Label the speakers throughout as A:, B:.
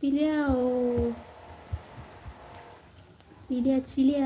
A: 比较，比较激烈。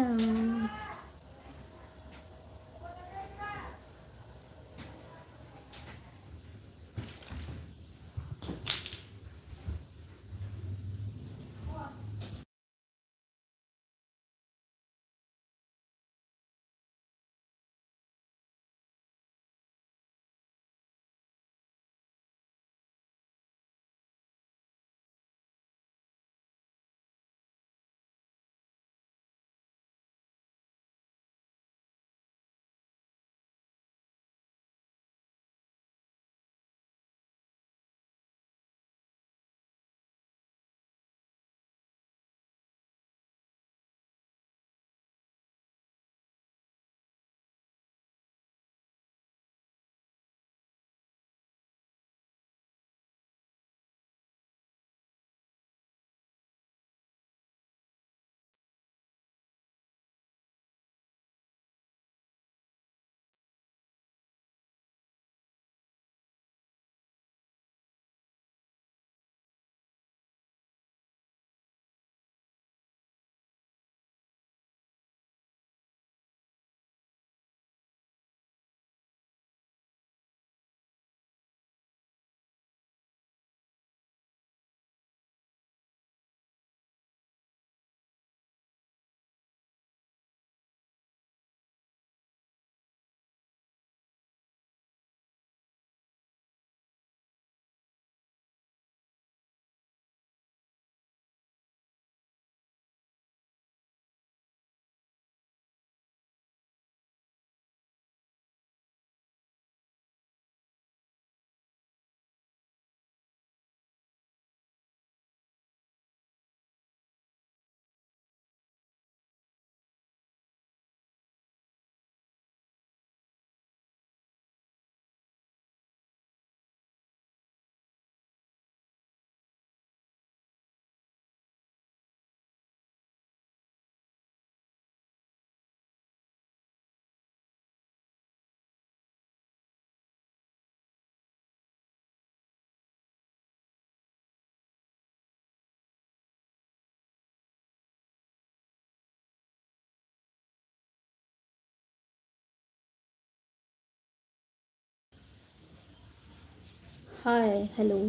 A: hi hello.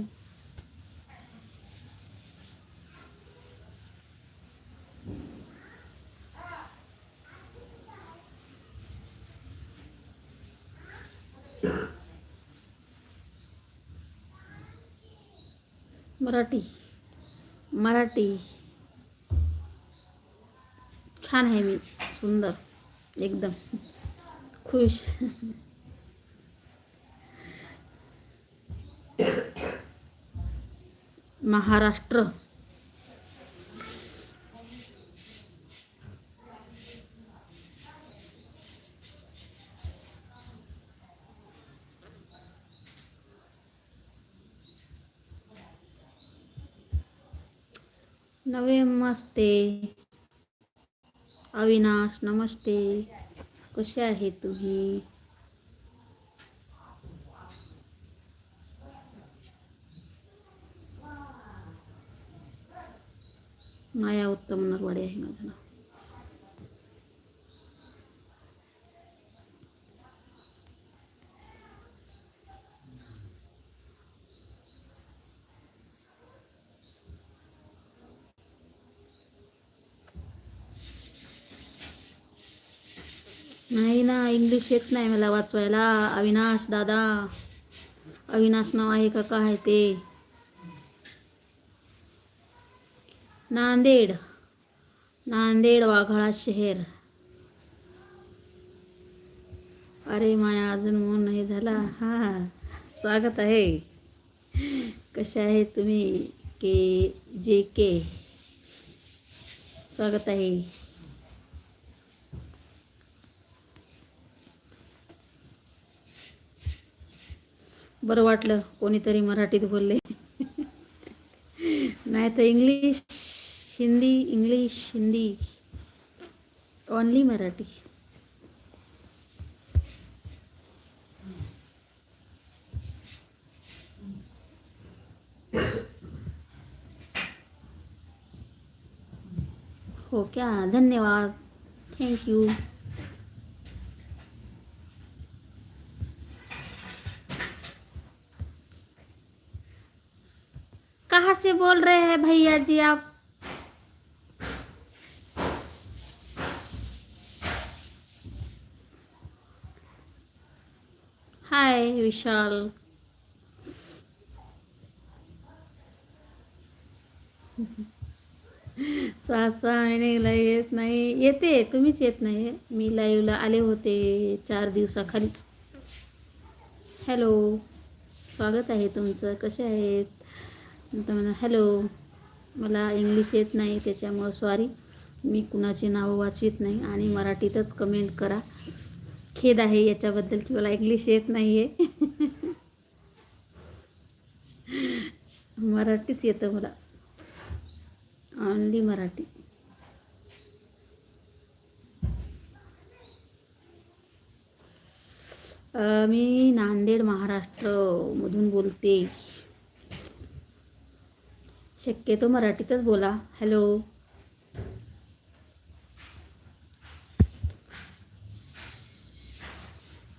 A: Marathi. Marathi. छान आहे मी. सुंदर. एकदम. खुश. महाराष्ट्र. नवे नमस्ते अविनाश नमस्ते. कसे आहे तुम्ही माया उत्तम नरवाडे आहे माझं नाव नाही ना इंग्लिश येत नाही मला वाचवायला. अविनाश दादा. अविनाश नाव आहे का? काय ते? नांदेड. नांदेड वाघाळा शहर. अरे माया अजून म्हणून नाही झाला. हा स्वागत आहे. कसे आहे तुम्ही? के जे के. स्वागत आहे. बरं वाटलं कोणीतरी मराठीत बोलले. नाही तर English Hindi English Hindi. Only Marathi. हो क्या? धन्यवाद. थँक्यू से बोल रहे हैं भैया जी आप। हाय विशाल। सहा सहा महिने लाईव्ह येत नाही. येते तुम्हीच येत नाही मी लाईव्हला आले होते चार दिवसाखालीच. हॅलो स्वागत आहे तुमचं. कसे आहेत? तर म्हणा हॅलो मला इंग्लिश येत नाही त्याच्यामुळं सॉरी मी कुणाची नावं वाचवीत नाही आणि मराठीतच कमेंट करा. खेद आहे याच्याबद्दल की मला इंग्लिश येत नाही आहे मराठीच येतं मला. ऑनली मराठी. मी नांदेड महाराष्ट्रमधून बोलते. शक्यतो मराठीतच बोला. हॅलो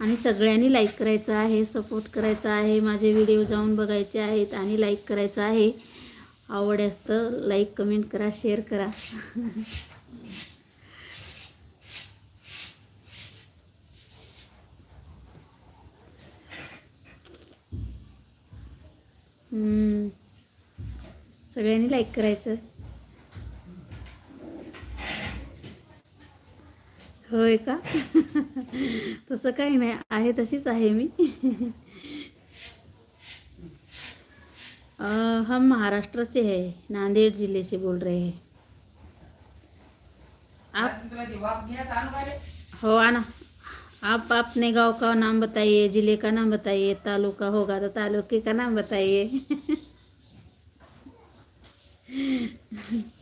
A: आणि सगळ्यांनी लाईक करायचं आहे सपोर्ट करायचा आहे माझे व्हिडिओ जाऊन बघायचे आहेत आणि लाईक करायचं आहे. आवड असतं लाईक कमेंट करा शेअर करा. हम्म. सगळ्यांनी लाईक करायचं. होय का? तसं काही नाही. आहे तशीच आहे मी. हम महाराष्ट्र से है नांदेड़ जिले से बोल रहे हैं. आप हो आना आप अपने गांव का नाम बताइए जिले का नाम बताइए तालुका होगा तो तालुके का नाम बताइए.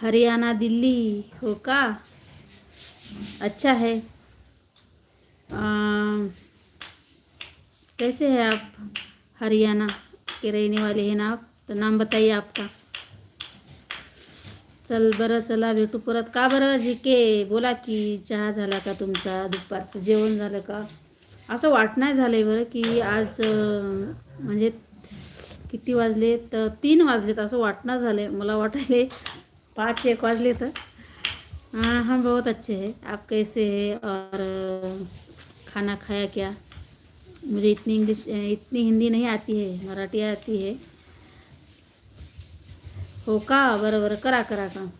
A: हरियाणा दिल्ली हो का? अच्छा है। अम, कैसे है आप? हरियाणा के रहने वाले हैं ना आप? तो नाम बताइए आपका। चल बरं चला भेटू परत. का बरं जी के बोला की चहा झाला का तुमचा? दुपारचं जेवण झालं का? असं वाट नाही झालंय बरं की आज म्हणजे किती वाजले तर तीन वाजलेत असं वाटणं झालंय. मला वाटायले पाच एक वाजले तर. हाँ हम बहुत अच्छे हैं. आप कैसे हैं? और खाना खाया क्या? मुझे इतनी इंग्लिश इतनी हिंदी नहीं आती है मराठी आती है. हो का? बरं करा करा का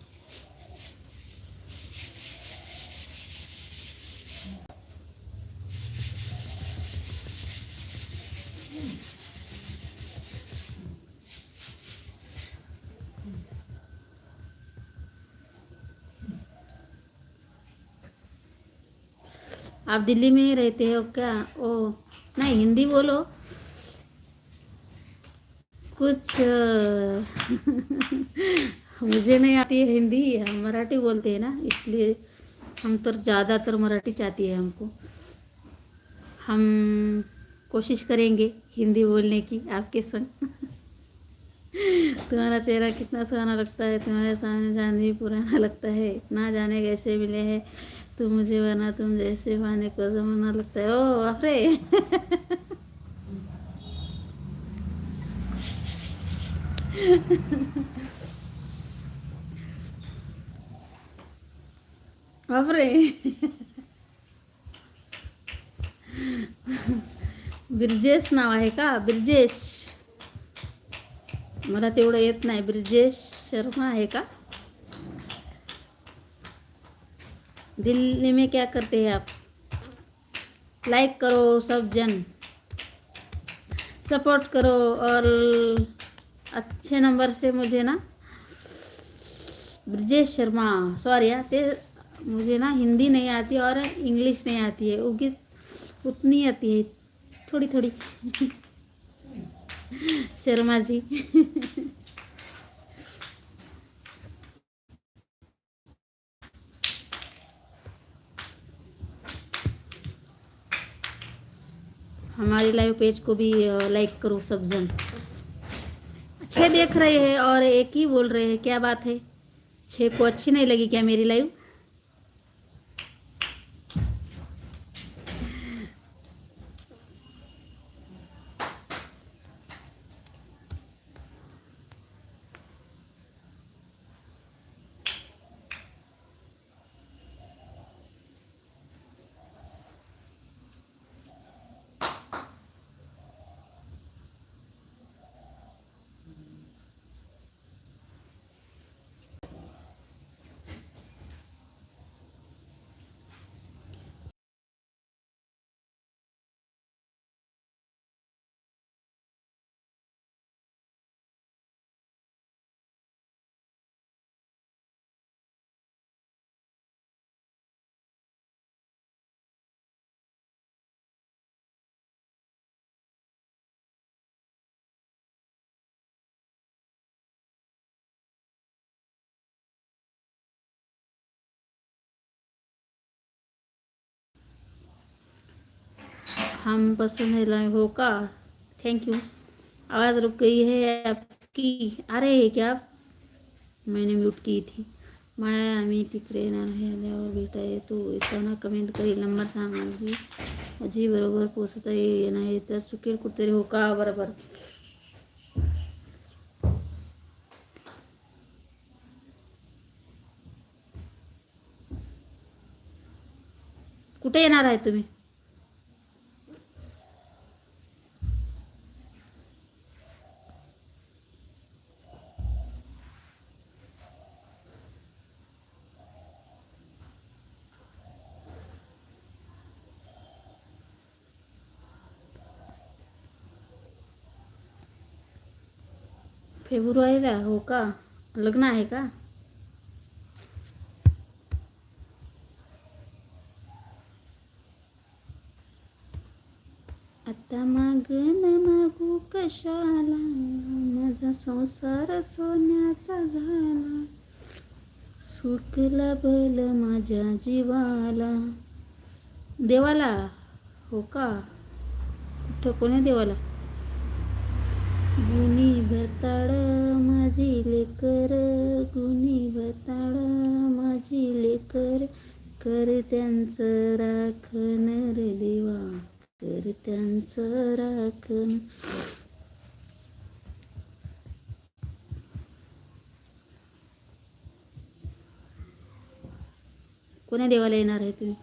A: आप दिल्ली में ही रहते हो क्या? ओ, नहीं, हिंदी बोलो। कुछ मुझे नहीं आती है हिंदी, हम मराठी बोलते हैं ना, इसलिए हम तो ज़्यादातर मराठी चाहती है हमको। हम कोशिश करेंगे हिंदी बोलने की, आपके संग। तुम्हारा चेहरा कितना सुहाना लगता है, तुम्हारे सामने जाने भी पुराना लगता है, इतना जाने कैसे मिले हैं, तुम मुझे बना, तुम जैसे पाने को जमाना लगता है। ओ, बाप रे बाप ब्रिजेश नाव आहे का? ब्रिजेश मला तेवढं येत नाही. ब्रिजेश शर्मा है का? दिल्ली में क्या करते हैं आप? लाइक करो सब जन. सपोर्ट करो और अच्छे नंबर से मुझे ना ब्रजेश शर्मा सॉरी यार, ते मुझे ना हिंदी नहीं आती और इंग्लिश नहीं आती है उगी उतनी आती है, थोड़ी थोड़ी। शर्मा जी। हमारे लाइव पेज को भी लाइक करो सब जन। छः देख रहे हैं और एक ही बोल रहे हैं क्या बात है? छः को अच्छी नहीं लगी क्या मेरी लाइव हम पसंद है लाइव हो का। थैंक यू आवाज़ रुक गई है आपकी। आ रही है क्या आप? मैंने म्यूट की थी। माया आम्ही तिकडे येणार आहे आल्यावर भेटा येतो येताना कमेंट करेल नंबर सांग माझी माझी बरोबर पोचता आहे तर चुकेल कुठेतरी हो का बरोबर। कुठे येणार आहे तुम्ही। फेब्रुवारीला हो का? लग्न आहे का? आता माग न मागू कशाला? माझा संसार सोन्याचा झाला. सुख लाभल माझ्या जीवाला. देवाला? हो का? कुठं? कोणी देवाला? गुणी भरताळ माझी लेकर गुणी भरताळ माझी लेकर. कर त्यांचं राखण रे देवा कर त्यांचं राखण. कोण्या देवाला येणार आहे तुम्ही?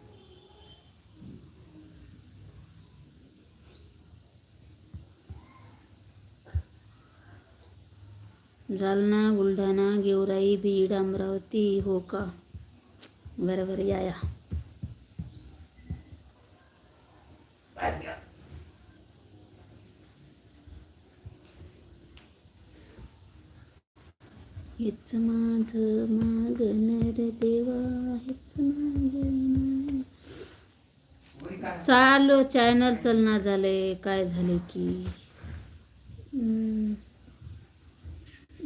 A: अमरावती हो का? बरं बरं या या. हेच माझं मागण रे देवा हेच माझं चालू चॅनल चलना झाले काय झाले की.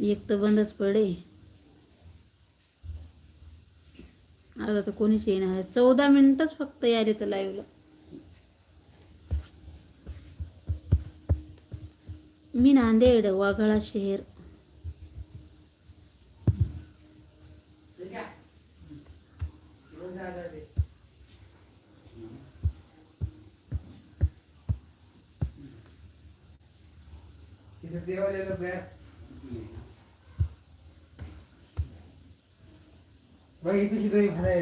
A: एक तर बंदच पडे. आता तर कोणीच येणार चौदा मिनिटच फक्त यार तर लाईव्हला मी नांदेड वाघाळा शहर.
B: देवाला ভাই এই পিছিয়ে তো এই ভাড়া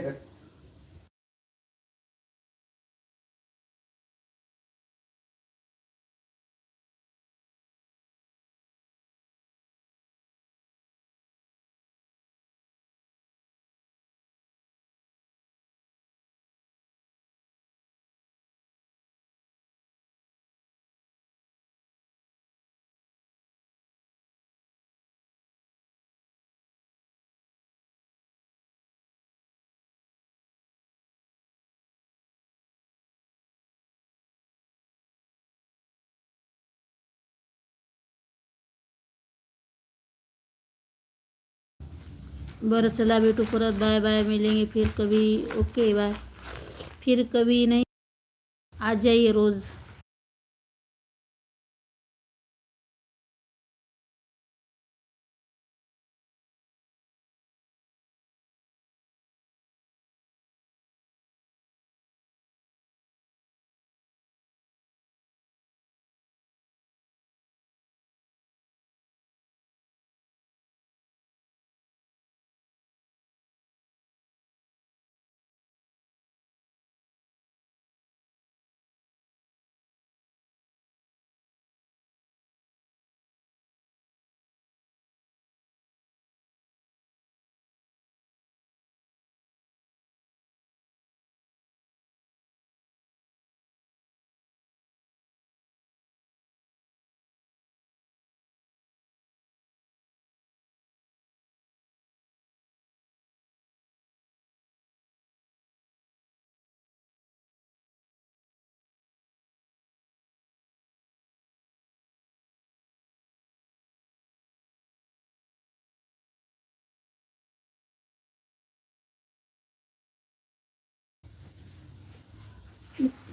A: बरं चला भेटू परत. Bye bye. मिलेंगे फिर कभी. ओके बाय फिर कभी नहीं. आ जाइए रोज़.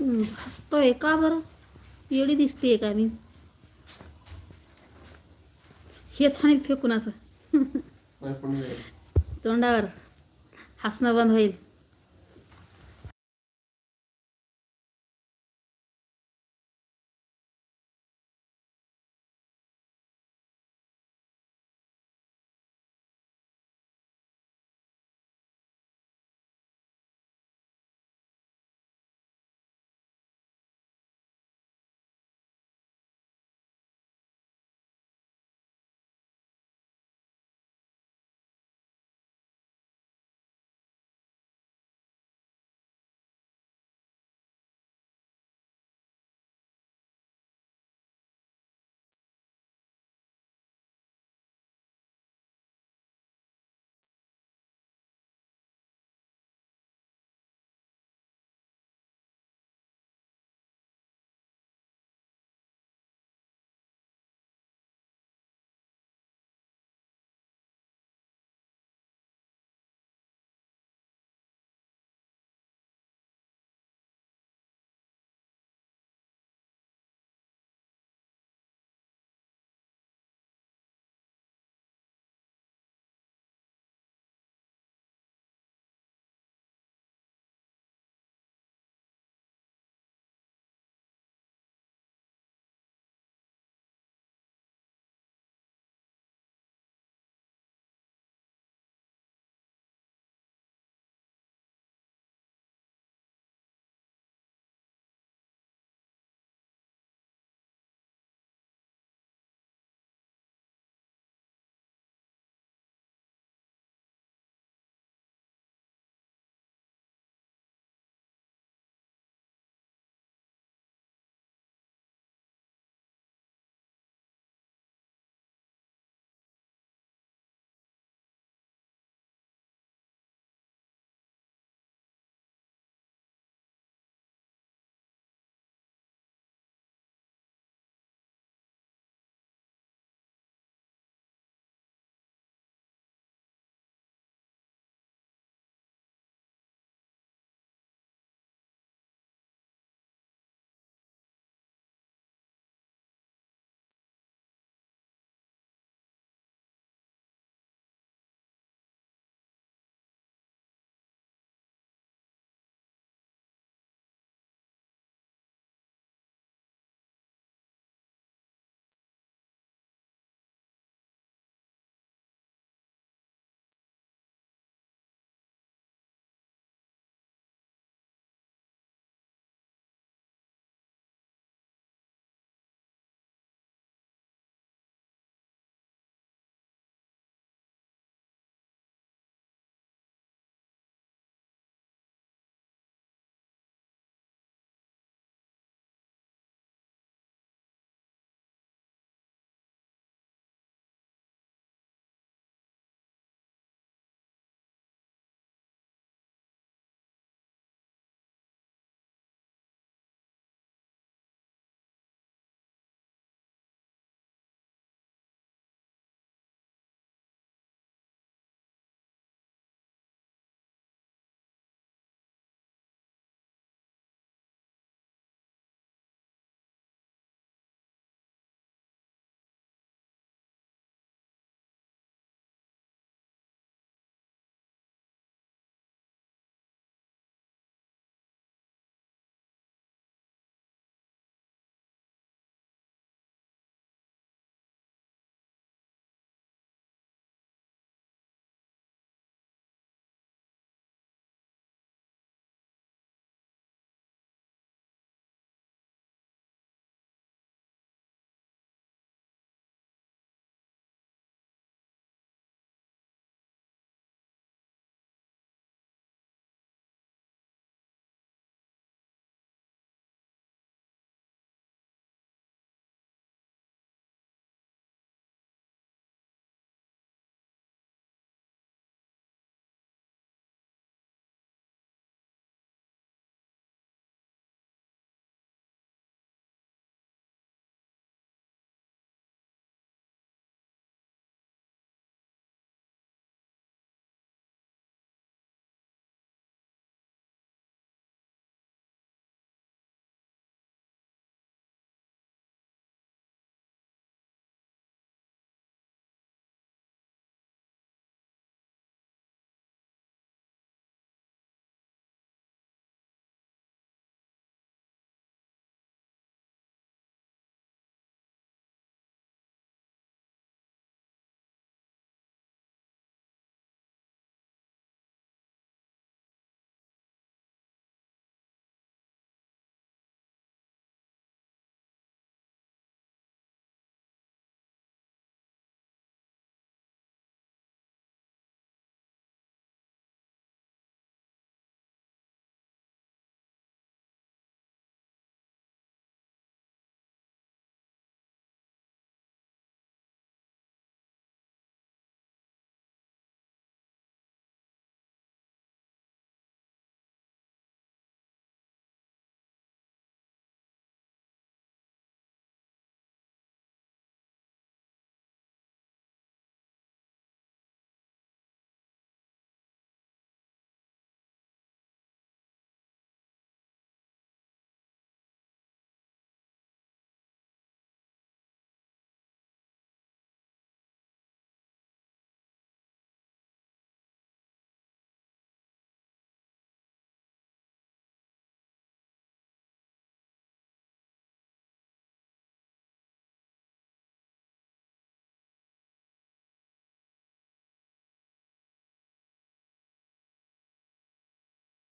A: हसतोय का बरं. येडी दिसते का मी हेच हानी फेकून असं. तोंडावर. हसणं बंद होईल.